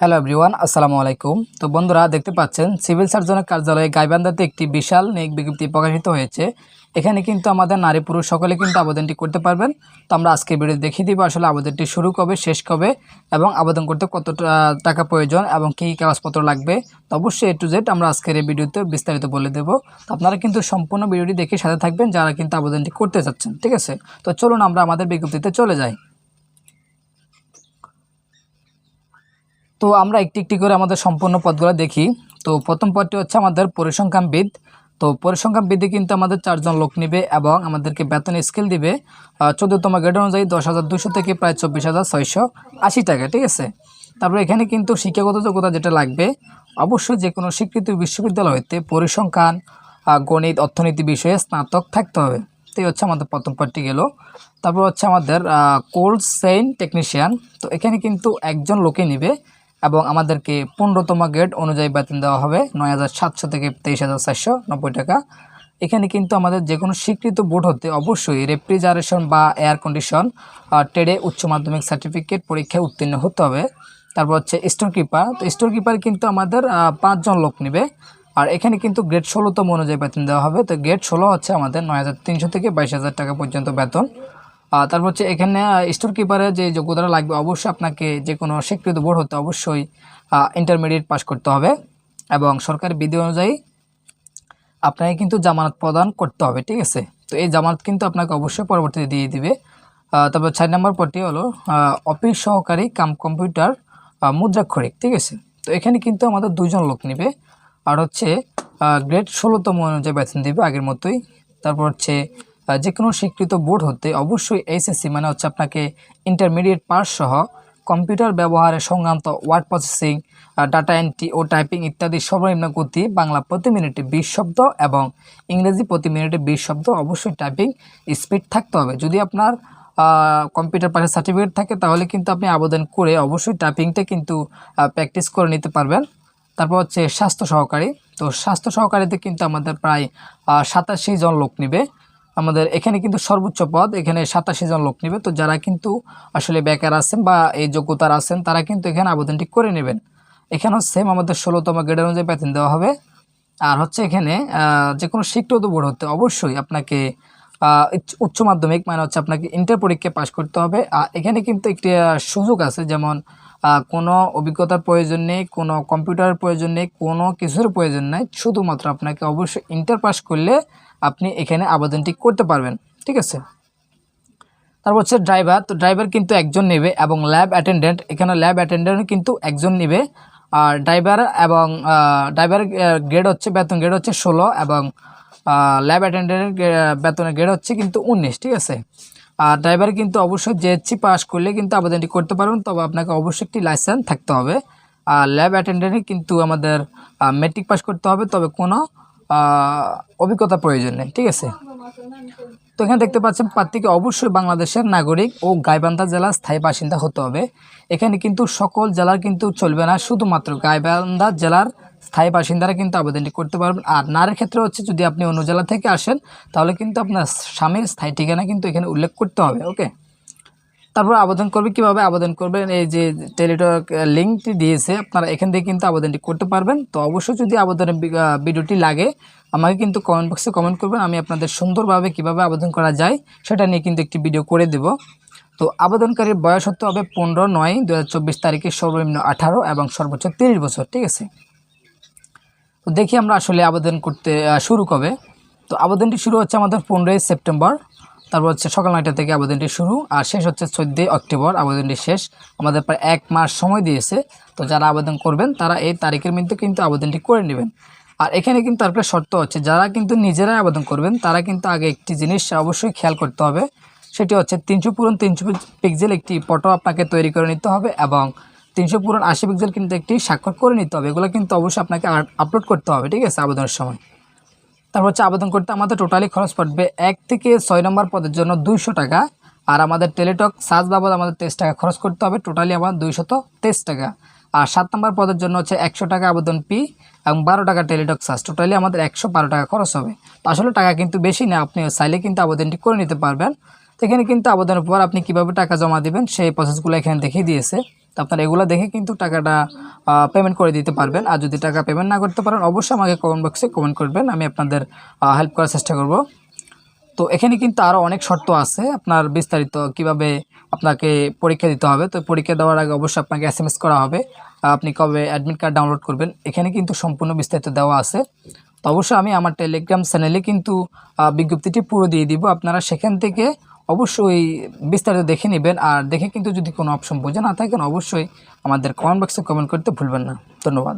Hello everyone, আসসালামু আলাইকুম। তো বন্ধুরা, দেখতে পাচ্ছেন, সিভিল সার্জনের কার্যালয়ে গাইবান্ধাতে একটি বিশাল নিয়োগ বিজ্ঞপ্তি প্রকাশিত হয়েছে। এখানে কিন্তু আমাদের নারী পুরুষ সকলে কিন্তু আবেদনটি করতে পারবেন। তো আমরা আজকে ভিডিও দেখিয়ে দিব আসলে আবেদনটি শুরু কবে, শেষ কবে এবং আবেদন করতে কত টাকা প্রয়োজন এবং কী কী কাগজপত্র লাগবে। তো অবশ্যই এ টু জেড আমরা আজকের এই ভিডিওতে বিস্তারিত বলে দেবো। তো আপনারা কিন্তু সম্পূর্ণ ভিডিওটি দেখে সাথে থাকবেন যারা কিন্তু আবেদনটি করতে চাচ্ছেন, ঠিক আছে? তো চলুন আমরা আমাদের বিজ্ঞপ্তিতে চলে যাই। তো আমরা একটি একটি করে আমাদের সম্পূর্ণ পদগুলো দেখি। তো প্রথম পদটি হচ্ছে আমাদের পরিসংখ্যানবিদ। তো পরিসংখ্যানবিদে কিন্তু আমাদের চারজন লোক নেবে এবং আমাদেরকে বেতন স্কেল দিবে চোদ্দতম গ্রেড অনুযায়ী দশ হাজার দুশো থেকে প্রায় চব্বিশ হাজার ছয়শো আশি টাকা, ঠিক আছে? তারপরে এখানে কিন্তু শিক্ষাগত যোগ্যতা যেটা লাগবে, অবশ্যই যে কোনো স্বীকৃত বিশ্ববিদ্যালয় হইতে পরিসংখ্যান গণিত, অর্থনীতি বিষয়ে স্নাতক থাকতে হবে। তো হচ্ছে আমাদের প্রথম পার্টি গেল। তারপর হচ্ছে আমাদের কোল্ড সেইন টেকনিশিয়ান তো এখানে কিন্তু একজন লোকে নিবে। এবং আমাদেরকে পনেরোতম গেট অনুযায়ী বেতন দেওয়া হবে নয় হাজার সাতশো থেকে তেইশ হাজার চারশো নব্বই টাকা। এখানে কিন্তু আমাদের যে কোনো স্বীকৃত বোর্ড হতে অবশ্যই রেফ্রিজারেশন বা এয়ার কন্ডিশন ট্রেডে উচ্চ মাধ্যমিক সার্টিফিকেট পরীক্ষায় উত্তীর্ণ হতে হবে। তারপর হচ্ছে স্টোর কিপার। তো স্টোর কিপার কিন্তু আমাদের পাঁচজন লোক নেবে। আর এখানে কিন্তু গ্রেড ষোলোতম অনুযায়ী বেতন দেওয়া হবে। তো গ্রেড ষোলো হচ্ছে আমাদের নয় হাজার তিনশো থেকে বাইশ হাজার টাকা পর্যন্ত বেতন। তারপর হচ্ছে এখানে স্টোর কিপারের যে যোগ্যতাটা লাগবে, অবশ্যই আপনাকে যে কোনো স্বীকৃত বোর্ড হতে অবশ্যই ইন্টারমিডিয়েট পাস করতে হবে এবং সরকারি বিধি অনুযায়ী আপনাকে কিন্তু জামানত প্রদান করতে হবে, ঠিক আছে? তো এই জামানত কিন্তু আপনাকে অবশ্যই পরবর্তীতে দিয়ে দিবে। তারপর চার নম্বর পরটি হলো অফিস সহকারী কাম কম্পিউটার মুদ্রাক্ষরিক, ঠিক আছে? তো এখানে কিন্তু আমাদের দুজন লোক নেবে। আর হচ্ছে গ্রেড ষোলোতম অনুযায়ী বেতন দেবে আগের মতোই। তারপর হচ্ছে যে কোনো স্বীকৃত বোর্ড হতে অবশ্যই এইচএসসি মানে হচ্ছে আপনাকে ইন্টারমিডিয়েট পাস সহ কম্পিউটার ব্যবহারের সংক্রান্ত ওয়ার্ড প্রসেসিং ডাটা এন্ট্রি ও টাইপিং ইত্যাদি সর্বনিম্ন গতি বাংলা প্রতি মিনিটে বিশ শব্দ এবং ইংরেজি প্রতি মিনিটে বিশ শব্দ অবশ্যই টাইপিং স্পিড থাকতে হবে। যদি আপনার কম্পিউটার পাশে সার্টিফিকেট থাকে তাহলে কিন্তু আপনি আবেদন করে অবশ্যই টাইপিংটা কিন্তু প্র্যাকটিস করে নিতে পারবেন। তারপর হচ্ছে স্বাস্থ্য সহকারী। তো স্বাস্থ্য সহকারীতে কিন্তু আমাদের প্রায় সাতাশি জন লোক নেবে। আমাদের এখানে কিন্তু সর্বোচ্চ পদ, এখানে সাতাশি জন লোক নেবে। তো যারা কিন্তু আসলে বেকার আছেন বা এই যোগ্যতার আছেন, তারা কিন্তু এখানে আবেদনটি করে নেবেন। এখানেও সেম আমাদের ষোলোতম গ্রেড অনুযায়ী বেতন দেওয়া হবে। আর হচ্ছে এখানে যে কোনো স্বীকৃত বোর্ড হতে অবশ্যই আপনাকে উচ্চ মাধ্যমিক মানে হচ্ছে আপনাকে ইন্টার পরীক্ষা পাশ করতে হবে। আর এখানে কিন্তু একটি সুযোগ আছে যেমন কোনো অভিজ্ঞতার প্রয়োজন নেই, কোনো কম্পিউটারের প্রয়োজন নেই, কোনো কিছুর প্রয়োজন নেই। শুধুমাত্র আপনাকে অবশ্যই ইন্টার পাস করলে আপনি এখানে আবেদনটি করতে পারবেন, ঠিক আছে? তারপর হচ্ছে ড্রাইভার তো ড্রাইভার কিন্তু একজন নেবে এবং ল্যাব অ্যাটেন্ডেন্ট এখানে ল্যাব অ্যাটেন্ডেন্ট কিন্তু একজন নেবে। আর ড্রাইভার এবং ড্রাইভার গ্রেড হচ্ছে, বেতন গ্রেড হচ্ছে ষোলো এবং ল্যাব অ্যাটেন্ডেন্টের বেতনের গ্রেড হচ্ছে কিন্তু উনিশ, ঠিক আছে? আর ড্রাইভার কিন্তু অবশ্যই জেএসসি পাস করলে কিন্তু আবেদনটি করতে পারবেন, তবে আপনাকে অবশ্যই একটি লাইসেন্স থাকতে হবে। আর ল্যাব অ্যাটেন্ডেন্টে কিন্তু আমাদের মেট্রিক পাস করতে হবে, তবে কোনো অভিজ্ঞতা প্রয়োজন নেই, ঠিক আছে? তো এখানে দেখতে পাচ্ছেন প্রার্থীকে অবশ্যই বাংলাদেশের নাগরিক ও গাইবান্ধা জেলার স্থায়ী বাসিন্দা হতে হবে। এখানে কিন্তু সকল জেলার কিন্তু চলবে না, শুধুমাত্র গাইবান্ধা জেলার স্থায়ী বাসিন্দারা কিন্তু আবেদনটি করতে পারবেন। আর নারীর ক্ষেত্রে হচ্ছে যদি আপনি অন্য জেলা থেকে আসেন, তাহলে কিন্তু আপনার স্বামীর স্থায়ী ঠিকানা কিন্তু এখানে উল্লেখ করতে হবে, ওকে? তারপর আবেদন করবে, কীভাবে আবেদন করবেন এই যে টেলিটক লিঙ্কটি দিয়েছে, আপনারা এখান থেকে কিন্তু আবেদনটি করতে পারবেন। তো অবশ্যই যদি আবেদনের ভিডিওটি লাগে, আমাকে কিন্তু কমেন্ট বক্সে কমেন্ট করবেন, আমি আপনাদের সুন্দরভাবে কীভাবে আবেদন করা যায়, সেটা নিয়ে কিন্তু একটি ভিডিও করে দেব। তো আবেদনকারীর বয়স হতে হবে পনেরো নয় দু তারিখে সর্বনিম্ন আঠারো এবং সর্বোচ্চ তিরিশ বছর, ঠিক আছে? তো দেখি আমরা আসলে আবেদন করতে শুরু কবে। তো আবেদনটি শুরু হচ্ছে আমাদের পনেরোই সেপ্টেম্বর। তারপর হচ্ছে সকাল নয়টা থেকে আবেদনটি শুরু, আর শেষ হচ্ছে চোদ্দোই অক্টোবর। আবেদনটি শেষ। আমাদের প্রায় এক মাস সময় দিয়েছে। তো যারা আবেদন করবেন, তারা এই তারিখের মধ্যে কিন্তু আবেদনটি করে নেবেন। আর এখানে কিন্তু আরেকটা শর্ত হচ্ছে যারা কিন্তু নিজেরাই আবেদন করবেন, তারা কিন্তু আগে একটি জিনিস অবশ্যই খেয়াল করতে হবে। সেটি হচ্ছে তিনশো পূরণ তিনশো পিক্সেল একটি ফটো আপনাকে তৈরি করে নিতে হবে এবং তিনশো পূরণ আশি পিক্সেল কিন্তু একটি স্বাক্ষর করে নিতে হবে। এগুলো কিন্তু অবশ্যই আপনাকে আপলোড করতে হবে, ঠিক আছে, আবেদনের সময়। তারপর হচ্ছে আবেদন করতে আমাদের টোটালি খরচ পড়বে এক থেকে ছয় নম্বর পদের জন্য দুইশো টাকা। আর আমাদের টেলিটক সার্চ বাবদ আমাদের তেইশ টাকা খরচ করতে হবে, টোটালি আমার দুইশত তেইশ টাকা। আর সাত নম্বর পদের জন্য হচ্ছে একশো টাকা আবেদন পি এবং বারো টাকা টেলিটক সার্চ, টোটালি আমাদের একশো বারো টাকা খরচ হবে। আসলে টাকা কিন্তু বেশি না, আপনি চাইলে কিন্তু আবেদনটি করে নিতে পারবেন। এখানে কিন্তু আবেদনের পর আপনি কীভাবে টাকা জমা দিবেন, সেই প্রসেসগুলো এখানে দেখিয়ে দিয়েছে। তো আপনারা এগুলো দেখে কিন্তু টাকাটা পেমেন্ট করে দিতে পারবেন। আর যদি টাকা পেমেন্ট না করতে পারেন, অবশ্যই আমাকে কমেন্ট বক্সে কমেন্ট করবেন। আমি আপনাদের হেল্প করার চেষ্টা করব। তো এখানে কিন্তু আরও অনেক শর্ত আছে। আপনার বিস্তারিত কীভাবে আপনাকে পরীক্ষা দিতে হবে। তো পরীক্ষা দেওয়ার আগে অবশ্যই আপনাকে এস করা হবে। আপনি কবে অ্যাডমিট কার্ড ডাউনলোড করবেন, এখানে কিন্তু সম্পূর্ণ বিস্তারিত দেওয়া আছে। তো অবশ্যই আমি আমার টেলিগ্রাম চ্যানেলে কিন্তু বিজ্ঞপ্তিটি পুরো দিয়ে দিব। আপনারা সেখান থেকে অবশ্যই বিস্তারিত দেখে নেবেন। আর দেখে কিন্তু যদি কোনো অপশন বোঝা না থাকেন অবশ্যই আমাদের কমেন্ট বক্সে কমেন্ট করতে ভুলবেন না। ধন্যবাদ।